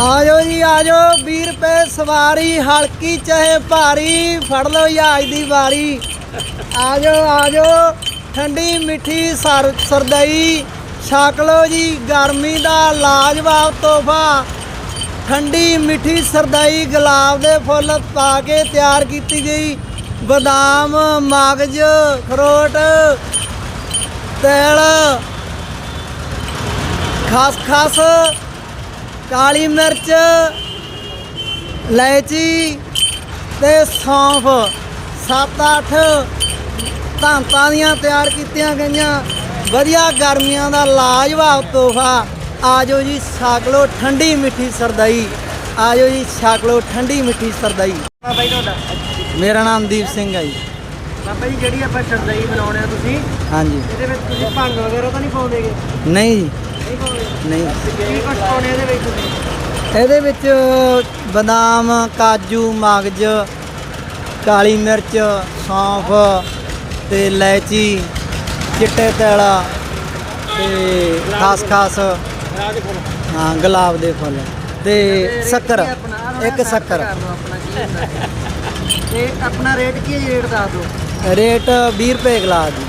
ਆਜੋ ਜੀ, ਆਜੋ। 20 ਰੁਪਏ ਸਵਾਰੀ, ਹਲਕੀ ਚਾਹੇ ਭਾਰੀ। ਫੜ ਲਓ ਜਹਾਜ਼ ਦੀ ਵਾਰੀ। ਆਜੋ ਆਜੋ। ਠੰਡੀ, ਮਿੱਠੀ ਸਰ, ਸਰਦਈ। ਛਕ ਲਓ ਜੀ, ਗਰਮੀ ਦਾ ਲਾਜਵਾਬ ਤੋਹਫਾ। ਠੰਡੀ, ਮਿੱਠੀ ਸਰਦਈ ਗੁਲਾਬ ਦੇ ਫੁੱਲ ਪਾ ਕੇ ਤਿਆਰ ਕੀਤੀ ਗਈ। ਬਦਾਮ, ਮਗਜ, ਖਰੋਟ, ਤੇਲ, ਖਸਖਸ, ਕਾਲੀ ਮਿਰਚ, ਇਲਾਇਚੀ ਤੇ ਸੌਂਫ। 7-8 ਧਾਂਤਾਂ ਦੀਆਂ ਤਿਆਰ ਕੀਤੀਆਂ ਗਈਆਂ। ਵਧੀਆ ਗਰਮੀਆਂ ਦਾ ਲਾਜਵਾਬ ਤੋਹਫਾ। ਆਜੋ ਜੀ, ਛਕ ਲਓ ਠੰਡੀ ਮਿੱਠੀ ਸਰਦਾਈ। ਆਜੋ ਜੀ ਛਕ ਲਓ ਠੰਡੀ ਮਿੱਠੀ ਸਰਦਾਈ। ਬਾਬਾ ਜੀ ਤੁਹਾਡਾ। ਮੇਰਾ ਨਾਮ ਦੀਪ ਸਿੰਘ ਹੈ ਜੀ। ਬਾਬਾ ਜੀ ਜਿਹੜੀ ਆਪਾਂ ਸ਼ਰਦਈ ਬਣਾਉਣੇ ਆ ਤੁਸੀਂ ਹਾਂਜੀ। ਇਹਦੇ ਵਿੱਚ ਤੁਸੀਂ ਭੰਗ ਵਗੈਰਾ ਤਾਂ ਨਹੀਂ ਪਾਉਂਦੇਗੇ ਨਹੀਂ ਜੀ। ਨਹੀਂ ਪਾਉਂਦੇ? ਨਹੀਂ। ਕੀ ਕੁਛ ਪਾਉਣੇ ਇਹਦੇ ਵਿੱਚ ਤੁਸੀਂ? ਇਹਦੇ ਵਿੱਚ ਬਦਾਮ ਕਾਜੂ ਮਗਜ ਕਾਲੀ ਮਿਰਚ ਸੌਂਫ ਤੇ ਇਲਾਇਚੀ ਚਿੱਟੇ ਤਿਲ ਤੇ ਖਸਖਸ। ਹਾਂ ਗੁਲਾਬ ਦੇ ਫੁੱਲ। ਤੇ ਸ਼ੱਕਰ ਇੱਕ ਸ਼ੱਕਰ। ਤੇ ਆਪਣਾ ਰੇਟ ਕੀ ਹੈ ਰੇਟ ਦੱਸ ਦਿਓ। ਰੇਟ 20 ਰੁਪਏ ਗਲਾਸ ਜੀ।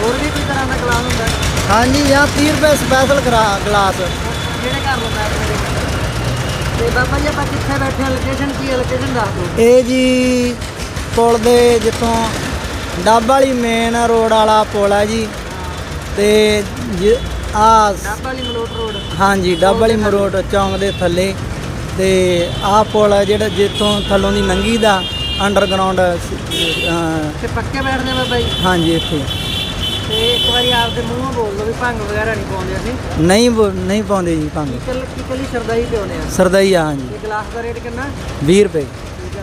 ਹੋਰ ਵੀ ਕੋਈ ਤਰ੍ਹਾਂ ਦਾ ਗਲਾਸ ਹੁੰਦਾ? ਹੈ? ਹਾਂਜੀ ਜਾਂ 30 ਰੁਪਏ ਸਪੈਸ਼ਲ ਗਲਾਸ। ਜਿਹੜੇ ਘਰ ਹੁੰਦਾ ਤੇ ਬਾਬਾ ਜੀ ਆਪਾਂ ਕਿੱਥੇ ਬੈਠੇ ਹਾਂ? ਲੋਕੇਸ਼ਨ ਕੀ ਹੈ? ਲੋਕੇਸ਼ਨ ਦੱਸ ਦਿਓ। ਇਹ ਜੀ ਪੁਲ ਦੇ ਜਿੱਥੋਂ ਡੱਬ ਵਾਲੀ ਮੇਨ ਰੋਡ ਵਾਲਾ ਪੁਲ ਹੈ ਜੀ। ਤੇ ਆ ਡੱਬ ਵਾਲੀ ਮਲੋਟ ਰੋਡ। ਹਾਂਜੀ ਡੱਬ ਵਾਲੀ ਮਰੋਟ ਚੌਂਕ ਦੇ ਥੱਲੇ। ਤੇ ਆਹ ਪੁਲ ਹੈ ਜਿਹੜਾ ਜਿੱਥੋਂ ਥੱਲੋਂ ਦੀ ਲੰਘੀ ਦਾ ਅੰਡਰਗਰਾਉਂਡ ਤੇ ਪੱਕੇ ਬੈਠਦੇ ਆ ਬਾਬਾ ਜੀ ਹਾਂਜੀ ਇੱਥੇ। ਤੇ ਇੱਕ ਵਾਰੀ ਆਪਦੇ ਮੂੰਹੋਂ ਬੋਲ ਦਿਓ ਵੀ ਭੰਗ ਵਗੈਰਾ ਨਹੀਂ ਪਾਉਂਦੇ ਅਸੀਂ। ਨਹੀਂ ਨਹੀਂ ਪਾਉਂਦੇ ਜੀ ਭੰਗ। ਕੱਲ ਕੀ ਕੱਲੀ ਸ਼ਰਦਾਈ ਪਿਉਨੇ ਆ। ਸਰਦਈ ਆ ਹਾਂਜੀ। ਗਲਾਸ ਦਾ ਰੇਟ ਕਿੰਨਾ? 20 ਰੁਪਏ।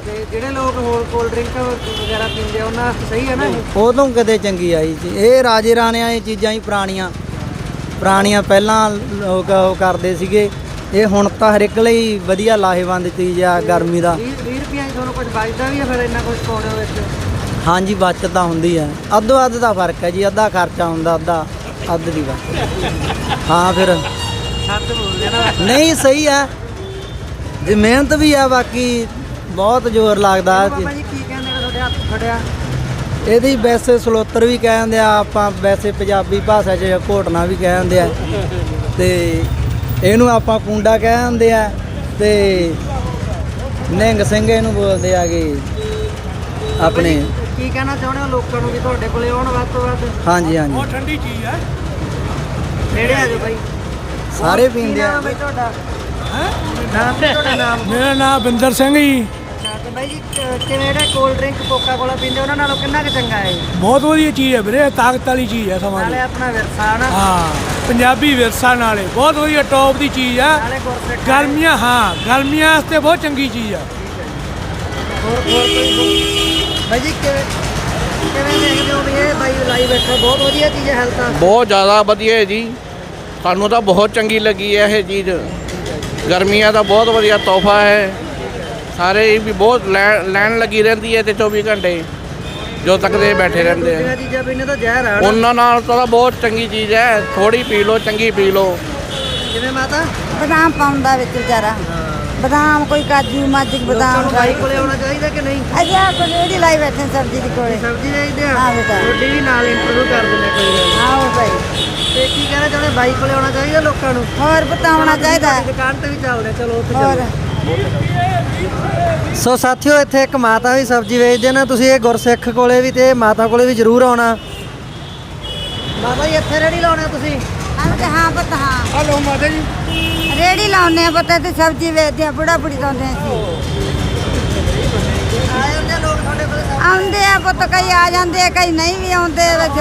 ਤੇ ਜਿਹੜੇ ਲੋਕ ਹੋਰ ਕੋਲਡ ਡਰਿੰਕ ਵਗੈਰਾ ਪੀਂਦੇ ਉਹਨਾਂ ਸਹੀ ਹੈ ਨਾ ਇਹ? ਉਦੋਂ ਕਿਤੇ ਚੰਗੀ ਆਈ ਜੀ। ਇਹ ਰਾਜੇ ਰਾਣਿਆਂ ਇਹ ਚੀਜ਼ਾਂ ਹੀ ਪੁਰਾਣੀਆਂ। ਪੁਰਾਣੀਆਂ ਪਹਿਲਾਂ ਲੋਕ ਉਹ ਕਰਦੇ ਸੀਗੇ। ਇਹ ਹੁਣ ਤਾਂ ਹਰ ਇੱਕ ਲਈ ਵਧੀਆ ਲਾਹੇਵੰਦ ਚੀਜ਼ ਆ ਗਰਮੀ ਦਾ। 20 20 ਰੁਪਈਆ 'ਚ ਤੁਹਾਨੂੰ ਕੁਝ ਬਚਦਾ ਵੀ ਹੈ ਫਿਰ ਇੰਨਾ ਕੁਝ ਪਾਉਣੇ ਵਿੱਚ? ਹਾਂਜੀ ਬਚਤ ਤਾਂ ਹੁੰਦੀ ਹੈ ਅੱਧੋ ਅੱਧ ਦਾ ਫ਼ਰਕ ਹੈ ਜੀ ਅੱਧਾ ਖਰਚਾ ਹੁੰਦਾ ਅੱਧਾ ਅੱਧ ਦੀ ਬਚਤ ਹਾਂ ਫਿਰ। ਸੱਤ ਬੋਲਦੇ ਨਾ। ਨਹੀਂ ਸਹੀ ਹੈ ਜੇ ਮਿਹਨਤ ਵੀ ਆ ਬਾਕੀ ਬਹੁਤ ਜ਼ੋਰ ਲੱਗਦਾ। ਜੀ ਬਾਬਾ ਜੀ ਕੀ ਕਹਿੰਦੇ ਤੁਹਾਡੇ ਹੱਥ ਫੜਿਆ ਇਹਦੀ ਵੈਸੇ ਸਲੋਤਰ ਵੀ ਕਹਿੰਦੇ ਆ ਆਪਾਂ ਵੈਸੇ ਪੰਜਾਬੀ ਭਾਸ਼ਾ 'ਚ ਘੋਟਣਾ ਵੀ ਕਹਿੰਦੇ ਆ। ਤੇ ਇਹਨੂੰ ਆਪਾਂ ਕੁੰਡਾ ਕਹਿੰਦੇ ਆ ਤੇ ਨਿੰਗ ਸਿੰਘ ਇਹਨੂੰ ਬੋਲਦੇ ਆਗੇ ਆਪਣੇ। ਕੀ ਕਹਿਣਾ ਚਾਹੁੰਦੇ ਹੋ ਲੋਕਾਂ ਨੂੰ ਵੀ ਤੁਹਾਡੇ ਕੋਲੇ ਆਉਣ ਵੱਧ ਤੋਂ ਵੱਧ? ਹਾਂਜੀ ਹਾਂਜੀ। ਠੰਡੀ ਚੀਜ਼ ਹੈ ਨੇੜੇ ਆ ਜਾਓ ਬਾਈ? ਸਾਰੇ ਪੀਂਦੇ ਨਾਮ ਆ ਹੈ ਬਾਈ ਤੁਹਾਡਾ ਨਾਮ ਕੀ ਤੁਹਾਡਾ ਨਾਮ? ਮੇਰਾ ਨਾਮ ਬਿੰਦਰ ਸਿੰਘ ਜੀ। ਤੇ ਬਾਈ ਜੀ ਕ- ਕਿਵੇਂ ਜਿਹੜਾ ਕੋਲਡ ਡਰਿੰਕ ਕੋਕਾ ਕੋਲਾ ਪੀਂਦੇ ਉਹਨਾਂ ਨਾਲੋਂ ਕਿੰਨਾ ਕੁ ਚੰਗਾ ਹੈ ਇਹ? ਬਹੁਤ ਵਧੀਆ ਚੀਜ਼ ਹੈ ਵੀਰੇ ਤਾਕਤ ਵਾਲੀ ਚੀਜ਼ ਹੈ ਸਮਾਂ ਨਾਲੇ ਆਪਣਾ ਵਿਰਸਾ ਨਾ। ਹਾਂ ਪੰਜਾਬੀ ਵਿਰਸਾ ਨਾਲੇ ਬਹੁਤ ਵਧੀਆ ਟੌਪ ਦੀ ਚੀਜ਼ ਹੈ। ਨਾਲੇ ਗੁਰਸਿੱਖ ਗਰਮੀਆਂ ਹਾਂ ਗਰਮੀਆਂ ਵਾਸਤੇ ਬਹੁਤ ਚੰਗੀ ਚੀਜ਼ ਹੈ। ਹੋਰ ਹੋਰ ਕੋਈ ਬਾਈ ਜੀ ਕਿਵੇਂ ਕਿਵੇਂ ਦੇਖਦੇ ਹੋ ਵੀ ਇਹ ਬਾਈ ਲਾਈ ਬੈਠਾ ਬਹੁਤ ਵਧੀਆ ਚੀਜ਼ ਹੈ ਹੈਲਥ ਵਾਸਤੇ। ਬਹੁਤ ਜ਼ਿਆਦਾ ਵਧੀਆ ਹੈ ਜੀ। ਸਾਨੂੰ ਤਾਂ ਬਹੁਤ ਚੰਗੀ ਲੱਗੀ ਹੈ ਇਹ ਚੀਜ਼। ਗਰਮੀਆਂ ਦਾ ਬਹੁਤ ਵਧੀਆ ਤੋਹਫਾ ਹੈ। ਸਾਰੇ ਹੀ ਵੀ ਬਹੁਤ ਲੈ- ਲੈਣ ਲੱਗੀ ਰਹਿੰਦੀ ਹੈ ਤੇ 24 ਘੰਟੇ ਜੋ ਤੱਕ ਦੇ ਬੈਠੇ ਰਹਿੰਦੇ ਆ। ਚੀਜ਼ਾਂ ਪੀਣੇ ਤਾਂ ਜ਼ਹਿਰ ਆ ਨਾ। ਉਹਨਾਂ ਨਾਲ ਤਾਂ ਬਹੁਤ ਚੰਗੀ ਚੀਜ਼ ਹੈ ਥੋੜੀ ਪੀ ਲਓ ਚੰਗੀ ਪੀ ਲਓ। ਕਿਵੇਂ ਮਾਤਾ? ਬਦਾਮ ਪਾਉਂਦਾ ਵਿੱਚ ਵਿਚਾਰਾ। ਬਦਾਮ ਕੋਈ ਕਾਜੂ ਮਾਜਿਕ ਲੋਕਾਂ ਬਦਾਮ ਨੂੰ ਬਾਈ ਕੋਲੇ ਆਉਣਾ ਚਾਹੀਦਾ ਕਿ ਨਹੀਂ? ਅਜਾ ਕੋਈ ਰੇੜੀ ਲਾਈ ਬੈਠੇ ਸਬਜ਼ੀ ਦੀ ਕੋਲੇ। ਸਬਜ਼ੀ ਦੇਖਦੇ ਆ ਹਾਂ ਬੇਟਾ। ਰੋਟੀ ਵੀ ਨਾਲ ਇੰਟਰਵਿਊ ਕਰ ਦਿੰਦੇ ਕੋਈ ਗੱਲ ਨੀ। ਆਓ ਭਾਈ। ਤੇ ਕੀ ਕਹਿਣਾ ਚਾਹੁੰਦੇ ਬਾਈ ਕੋਲੇ ਆਉਣਾ ਚਾਹੀਦਾ ਲੋਕਾਂ ਨੂੰ? ਹੋਰ ਬਤਾਉਣਾ ਚਾਹੀਦਾ। ਦੁਕਾਨ ਤੇ ਵੀ ਚੱਲਦੇ ਚਲੋ ਉੱਥੇ ਹੋਰ। ਚੱਲੋ। ਸੋ ਸਾਥੀਓ ਇੱਥੇ ਇੱਕ ਮਾਤਾ ਵੀ ਸਬਜ਼ੀ ਵੇਚਦੇ ਨੇ। ਤੁਸੀਂ ਇਹ ਗੁਰਸਿੱਖ ਕੋਲੇ ਵੀ ਤੇ ਮਾਤਾ ਕੋਲੇ ਵੀ ਜ਼ਰੂਰ ਆਉਣਾ। ਮਾਤਾ ਜੀ ਇੱਥੇ ਰੇੜੀ ਲਾਉਣੇ ਤੁਸੀਂ? ਹਾਂ ਤੇ ਹਾਂ ਪੁੱਤ ਹਾਂ। ਹਲੋ ਮਾਤਾ ਜੀ। ਰੇੜੀ ਲਾਉਨੇ ਆ ਪੁੱਤ ਤੇ ਸਬਜ਼ੀ ਵੇਚਦੇ ਆ ਬੁੜਾ ਬੁੜੀ ਲਾਉਂਦੇ ਆ ਆਉਂਦੇ ਆ ਪੁੱਤ ਕਈ ਆ ਜਾਂਦੇ ਆ ਕਈ ਨਹੀਂ ਵੀ ਆਉਂਦੇ ਵਿੱਚ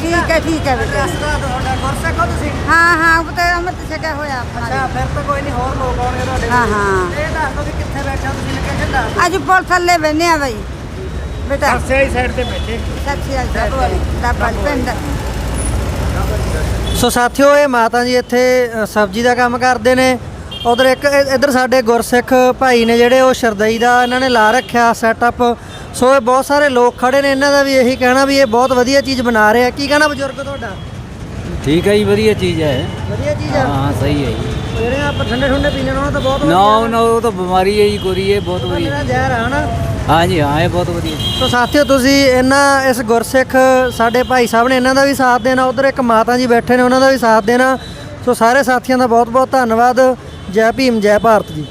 ਠੀਕ ਹੈ ਠੀਕ ਹੈ ਬੇਟਾ। ਹੋ ਹਾਂ ਪੁੱਤ ਅੰਮ੍ਰਿਤ ਛਕਿਆ ਹੋਇਆ ਅੱਛਾ ਆਪਣਾ ਫਿਰ ਤਾਂ ਕੋਈ ਨਹੀਂ ਹੋਰ ਲੋਕ ਹਾਂ, ਕੋਲ। ਹਾਂ। ਇਹ ਦੱਸ ਦਿਓ ਵੀ ਕਿੱਥੇ ਬੈਠੇ ਹੋ ਤੁਸੀਂ ਲੋਕੇਸ਼ਨ ਦੱਸ ਦਿਓ ਅੱਜ ਪੁਲ ਥੱਲੇ ਬੈਨੇ ਆ ਬਾਈ। ਬੇਟਾ। ਸਹੀ ਸਾਈਡ ਤੇ ਬੈਠੇ। ਸੱਚੀ ਹੈ ਦਾਪਾਲ ਪਿੰਡ। ਸੋ ਸਾਥੀਓ ਇਹ ਮਾਤਾ ਜੀ ਇੱਥੇ ਅ, ਸਬਜ਼ੀ ਦਾ ਕੰਮ ਕਰਦੇ ਨੇ। ਉਧਰ ਇੱਕ ਇ- ਇੱਧਰ ਸਾਡੇ ਗੁਰਸਿੱਖ ਭਾਈ ਨੇ ਜਿਹੜੇ ਉਹ ਸ਼ਰਦਈ ਦਾ ਇਹਨਾਂ ਨੇ ਲਾ ਰੱਖਿਆ ਸੈਟਅਪ ਸੋ ਇਹ ਬਹੁਤ ਸਾਰੇ ਲੋਕ ਖੜੇ ਨੇ ਇਹਨਾਂ ਦਾ ਵੀ ਇਹੀ ਕਹਿਣਾ ਵੀ ਇਹ ਬਹੁਤ ਵਧੀਆ ਚੀਜ਼ ਬਣਾ ਰਹੇ ਆ। ਕੀ ਕਹਿਣਾ ਬਜ਼ੁਰਗ ਤੁਹਾਡਾ? ਠੀਕ ਹੈ ਜੀ ਵਧੀਆ ਚੀਜ਼ ਹੈ। ਵਧੀਆ ਚੀਜ਼ ਆ ਹਾਂ ਸਹੀ ਹੈ ਜੀ। ਜਿਹੜੇ ਆਪਾਂ ਠੰਡੇ ਠੰਡੇ ਪੀਣੇ ਨਾਲ ਤਾਂ ਬਹੁਤ ਨਾ ਨਾ ਉਹ ਤਾਂ ਬਿਮਾਰੀ ਹੈ ਜੀ ਕੋਰੀ ਹੈ ਬਹੁਤ ਵਧੀਆ। ਜ਼ਹਿਰ ਆ ਹਨਾ? ਹਾਂ ਜੀ ਹਾਂ ਇਹ ਬਹੁਤ ਵਧੀਆ। ਸੋ ਸਾਥੀਓ ਤੁਸੀਂ ਇਹਨਾਂ ਇਸ ਗੁਰਸਿੱਖ ਸਾਡੇ ਭਾਈ ਸਾਹਿਬ ਨੇ ਇਹਨਾਂ ਦਾ ਵੀ ਸਾਥ ਦੇਣਾ ਉਧਰ ਇੱਕ ਮਾਤਾ ਜੀ ਬੈਠੇ ਨੇ ਉਹਨਾਂ ਦਾ ਵੀ ਸਾਥ ਦੇਣਾ। ਸੋ ਸਾਰੇ ਸਾਥੀਆਂ ਦਾ ਬਹੁਤ ਬਹੁਤ ਧੰਨਵਾਦ। ਜੈ ਭੀਮ ਜੈ ਭਾਰਤ ਜੀ।